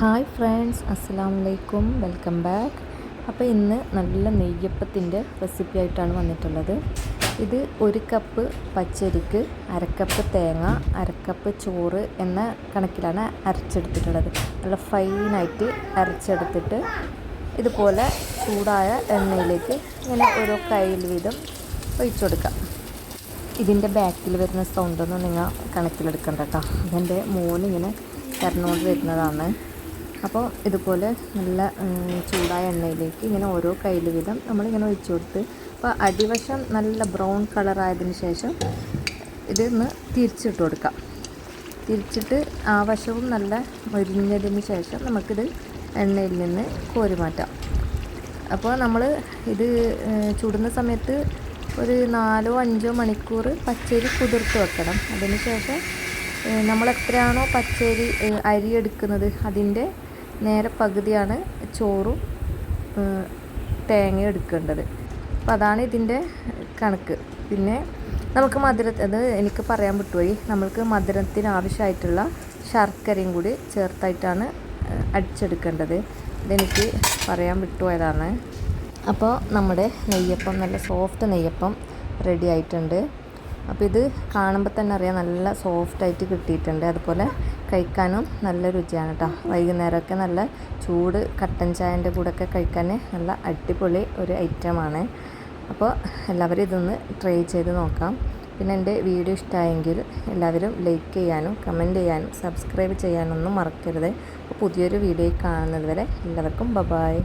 Hi friends അസ്സാം വലൈക്കും welcome back. അപ്പോൾ ഇന്ന് നല്ല നെയ്യപ്പത്തിന്റെ റെസിപ്പി ആയിട്ടാണ് വന്നിട്ടുള്ളത്. ഇത് ഒരു കപ്പ് പച്ചരിക്ക് അരക്കപ്പ് തേങ്ങ അരക്കപ്പ് ചോറ് എന്ന കണക്കിലാണ് അരച്ചെടുത്തിട്ടുള്ളത്. നല്ല ഫൈനായിട്ട് അരച്ചെടുത്തിട്ട് ഇതുപോലെ ചൂടായ എണ്ണയിലേക്ക് ഇങ്ങനെ ഓരോ കയ്യിൽ വീതം ഒഴിച്ചു കൊടുക്കാം. ഇതിന്റെ ബാക്കിൽ വരുന്ന സൗണ്ടൊന്നും നിങ്ങൾ കണക്കിലെടുക്കണ്ട കേട്ടോ. അതെന്റെ മോനിങ്ങനെ കരണ്ടുകൊണ്ട് വരുന്നതാണ്. അപ്പോൾ ഇതുപോലെ നല്ല ചൂടായ എണ്ണയിലേക്ക് ഇങ്ങനെ ഓരോ കയ്യിൽ വീതം നമ്മളിങ്ങനെ ഒഴിച്ചു കൊടുത്ത് അപ്പോൾ അടിവശം നല്ല ബ്രൗൺ കളറായതിന് ശേഷം ഇതൊന്ന് തിരിച്ചിട്ട് കൊടുക്കാം. തിരിച്ചിട്ട് ആ വശവും നല്ല മൊരിഞ്ഞതിന് ശേഷം നമുക്കിത് എണ്ണയിൽ നിന്ന് കോരി മാറ്റാം. അപ്പോൾ നമ്മൾ ഇത് ചുടുന്ന സമയത്ത് ഒരു നാലോ അഞ്ചോ മണിക്കൂർ പച്ചരി കുതിർത്ത് വെക്കണം. അതിന് ശേഷം നമ്മൾ എത്രയാണോ പച്ചരി അരി എടുക്കുന്നത് അതിന്റെ നേരെ പകുതിയാണ് ചോറും തേങ്ങ എടുക്കേണ്ടത്. അപ്പോൾ അതാണ് ഇതിന്റെ കണക്ക്. പിന്നെ നമുക്ക് മധുര അത് എനിക്ക് പറയാൻ വിട്ടുപോയി. നമ്മൾക്ക് മധുരത്തിന് ആവശ്യമായിട്ടുള്ള ശർക്കരയും കൂടി ചേർത്തായിട്ടാണ് അടിച്ചെടുക്കേണ്ടത്. ഇതെനിക്ക് പറയാൻ വിട്ടുപോയതാണ്. അപ്പോൾ നമ്മുടെ നെയ്യപ്പം നല്ല സോഫ്റ്റ് നെയ്യപ്പം റെഡി ആയിട്ടുണ്ട്. അപ്പോൾ ഇത് കാണുമ്പോൾ തന്നെ അറിയാം നല്ല സോഫ്റ്റായിട്ട് കിട്ടിയിട്ടുണ്ട്. അതുപോലെ കഴിക്കാനും നല്ല രുചിയാണ് കേട്ടോ വൈകുന്നേരമൊക്കെ നല്ല ചൂട് കട്ടൻ ചായന്റെ കൂടെയൊക്കെ കഴിക്കാൻ നല്ല അടിപൊളി ഒരു ഐറ്റമാണ്. അപ്പോൾ എല്ലാവരും ഇതൊന്ന് ട്രൈ ചെയ്ത് നോക്കാം. പിന്നെ എന്റെ വീഡിയോ ഇഷ്ടമായെങ്കിൽ എല്ലാവരും ലൈക്ക് ചെയ്യാനും കമന്റ് ചെയ്യാനും സബ്സ്ക്രൈബ് ചെയ്യാനൊന്നും മറക്കരുത്. അപ്പോൾ പുതിയൊരു വീഡിയോ കാണുന്നത് വരെ എല്ലാവർക്കും ബബായ്